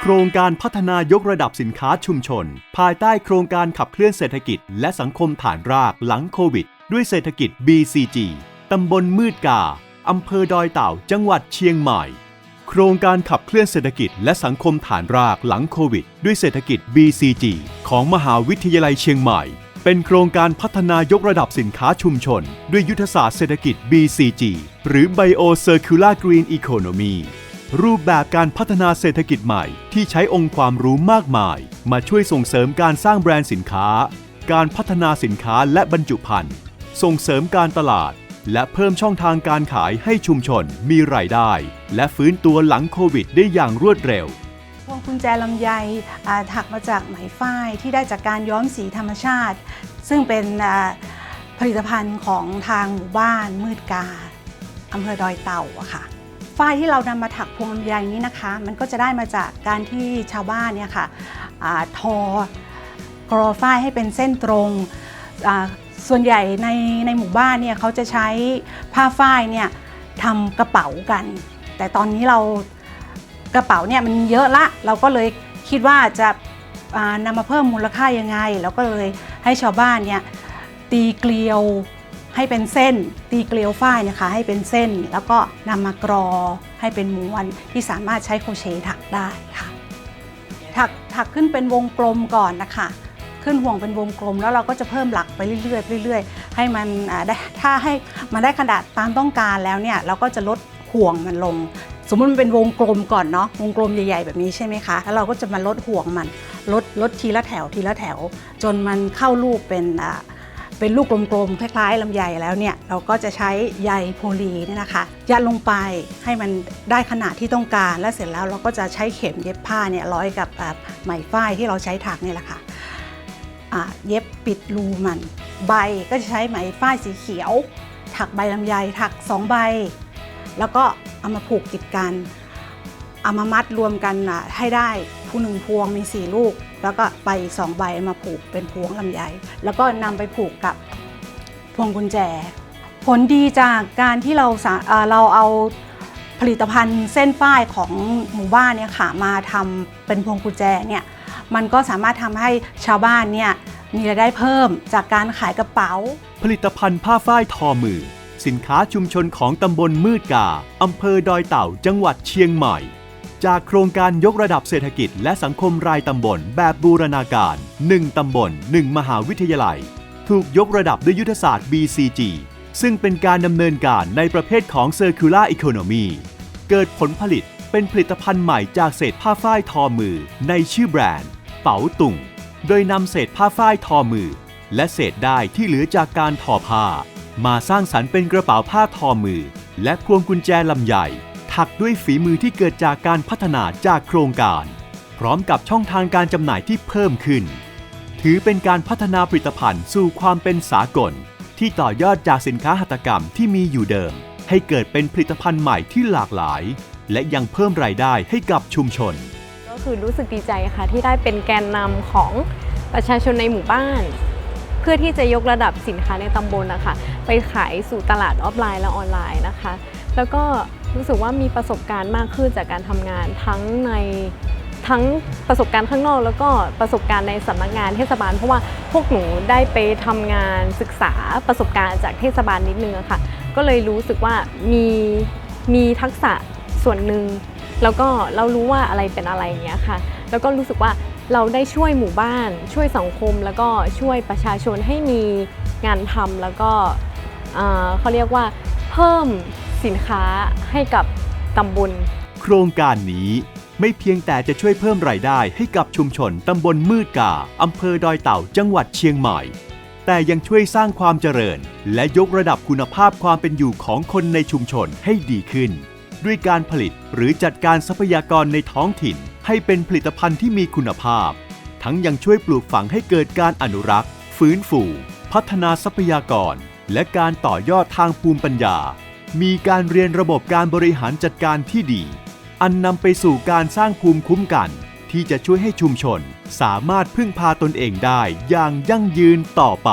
โครงการพัฒนายกระดับสินค้าชุมชน ภายใต้โครงการขับเคลื่อนเศรษฐกิจ และสังคมฐานรากหลังโควิด ด้วยเศรษฐกิจ BCG ตำบลมืดกา อำเภอดอยเต่า จังหวัดเชียงใหม่ โครงการขับเคลื่อนเศรษฐกิจ และสังคมฐานรากหลังโควิด ด้วยเศรษฐกิจ BCG ของมหาวิทยาลัยเชียงใหม่ เป็นโครงการพัฒนายกระดับสินค้าชุมชน ด้วยยุทธศาสตร์เศรษฐกิจ BCG หรือ Bio Circular Green Economy รูปแบบการพัฒนาเศรษฐกิจใหม่ที่ใช้องค์ความรู้มากมาย มาช่วยส่งเสริมการสร้างแบรนด์สินค้า การพัฒนาสินค้าและบรรจุภัณฑ์ส่งเสริมการตลาด และเพิ่มช่องทางการขายให้ชุมชนมีรายได้ และฟื้นตัวหลังโควิดได้อย่างรวดเร็วพวงกุญแจลำไยถักมาจากไหมฝ้ายที่ได้จากการย้อมสีธรรมชาติ ซึ่งเป็นผลิตภัณฑ์ของทางหมู่บ้านมืดกาอำเภอดอยเต่าอะค่ะ ฝ้ายที่เรานำมาถักพวงลำไยนี้นะคะ มันก็จะได้มาจากการที่ชาวบ้านเนี่ยค่ะอทอกรอฝ้ายให้เป็นเส้นตรงส่วนใหญ่ในในหมู่บ้านเนี่ยเขาจะใช้ผ้าฝ้ายเนี่ยทำกระเป๋ากัน แต่ตอนนี้เรากระเป๋าเนี่ยมันเยอะละ เราก็เลยคิดว่าจะานำมาเพิ่มมูลค่ายังไงเราก็เลยให้ชาวบ้านเนี่ยตีเกลียว ให้เป็นเส้นตีเกลียวฝ้ายนะคะ ให้เป็นเส้นแล้วก็นำมากรอให้เป็นม้วนที่สามารถใช้โครเชต์ถักได้ค่ะ ถักถักขึ้นเป็นวงกลมก่อนนะคะ ขึ้นห่วงเป็นวงกลมแล้วเราก็จะเพิ่มหลักไปเรื่อยๆเรื่อยๆ ให้มันได้ถ้าให้มันได้ขนาดตามต้องการแล้วเนี่ยเราก็จะลดห่วงมันลง สมมติมันเป็นวงกลมก่อนเนาะวงกลมใหญ่ ๆ แบบนี้ใช่ไหมคะแล้วเราก็จะมาลดห่วงมันลดลดทีละแถวทีละแถว จนมันเข้ารูปเป็นอ่า เป็นลูกกลมๆคล้ายๆลำไยแล้วเนี่ยเราก็จะใช้ใยโพลีเนี่ยนะคะยัดลงไปให้มันได้ขนาดที่ต้องการ และเสร็จแล้วเราก็จะใช้เข็มเย็บผ้าเนี่ยร้อยกับไหมฝ้ายที่เราใช้ถักเนี่ยแหละค่ะอะเย็บปิดรูมัน ใบก็จะใช้ไหมฝ้ายสีเขียว ถักใบลำไยถักสองใบ แล้วก็เอามาผูกติดกันเอามามัดรวมกันอะให้ได้ ผู้หนึ่งพวงมีสี่ลูก แล้วก็ใบอีกสองใบมาผูกเป็นพวงลำไย แล้วก็นำไปผูกกับพวงกุญแจ ผลดีจากการที่เราเอ่อเราเอาผลิตภัณฑ์เส้นฝ้ายของหมู่บ้านเนี่ยค่ะมาทำเป็นพวงกุญแจเนี่ยมันก็สามารถทำให้ชาวบ้านเนี่ยมีรายได้เพิ่มจากการขายกระเป๋า ผลิตภัณฑ์ผ้าฝ้ายทอมือ สินค้าชุมชนของตำบลมืดกาอำเภอดอยเต่าจังหวัดเชียงใหม่ จากโครงการยกระดับเศรษฐกิจและสังคมรายตำบลแบบบูรณาการ 1 ตำบล 1 มหาวิทยาลัย ถูกยกระดับด้วยยุทธศาสตร์ BCG ซึ่งเป็นการดำเนินการในประเภทของ Circular Economy เกิดผลผลิตเป็นผลิตภัณฑ์ใหม่จากเศษผ้าฝ้ายทอมือ ในชื่อแบรนด์ เป๋าตุงโดยนำเศษผ้าฝ้ายทอมือ และเศษได้ที่เหลือจากการทอผ้า มาสร้างสรรค์เป็นกระเป๋าผ้าทอมือ และพวงกุญแจลำใหญ่ ถักด้วยฝีมือที่เกิดจากการพัฒนาจากโครงการ พร้อมกับช่องทางการจำหน่ายที่เพิ่มขึ้น ถือเป็นการพัฒนาผลิตภัณฑ์สู่ความเป็นสากล ที่ต่อยอดจากสินค้าหัตถกรรมที่มีอยู่เดิม ให้เกิดเป็นผลิตภัณฑ์ใหม่ที่หลากหลาย และยังเพิ่มรายได้ให้กับชุมชน ก็คือรู้สึกดีใจค่ะที่ได้เป็นแกนนำของประชาชนในหมู่บ้านเพื่อที่จะยกระดับสินค้าในตำบลนะคะ ไปขายสู่ตลาดออฟไลน์และออนไลน์นะคะ แล้วก็ รู้สึกว่ามีประสบการณ์มากขึ้นจากการทำงานทั้งในทั้งประสบการณ์ข้างนอก แล้วก็ประสบการณ์ในสำนักงานเทศบาล เพราะว่าพวกหนูได้ไปทำงานศึกษาประสบการณ์จากเทศบาลนิดนึงอะค่ะ ก็เลยรู้สึกว่ามีมีทักษะส่วนหนึ่งแล้วก็เรารู้ว่าอะไรเป็นอะไรอย่างเงี้ยค่ะ แล้วก็รู้สึกว่าเราได้ช่วยหมู่บ้าน ช่วยสังคม แล้วก็ช่วยประชาชนให้มีงานทำแล้วก็เอ่อเขาเรียกว่าเพิ่ม สินค้าให้กับตำบล โครงการนี้ไม่เพียงแต่จะช่วยเพิ่มรายได้ให้กับชุมชนตำบลมืดกาอำเภอดอยเต่าจังหวัดเชียงใหม่ แต่ยังช่วยสร้างความเจริญ และยกระดับคุณภาพความเป็นอยู่ของคนในชุมชนให้ดีขึ้น ด้วยการผลิตหรือจัดการทรัพยากรในท้องถิ่น ให้เป็นผลิตภัณฑ์ที่มีคุณภาพ ทั้งยังช่วยปลูกฝังให้เกิดการอนุรักษ์ ฟื้นฟู พัฒนาทรัพยากร และการต่อยอดทางภูมิปัญญา มีการเรียนระบบการบริหารจัดการที่ดี อันนำไปสู่การสร้างภูมิคุ้มกัน ที่จะช่วยให้ชุมชน สามารถพึ่งพาตนเองได้อย่างยั่งยืนต่อไป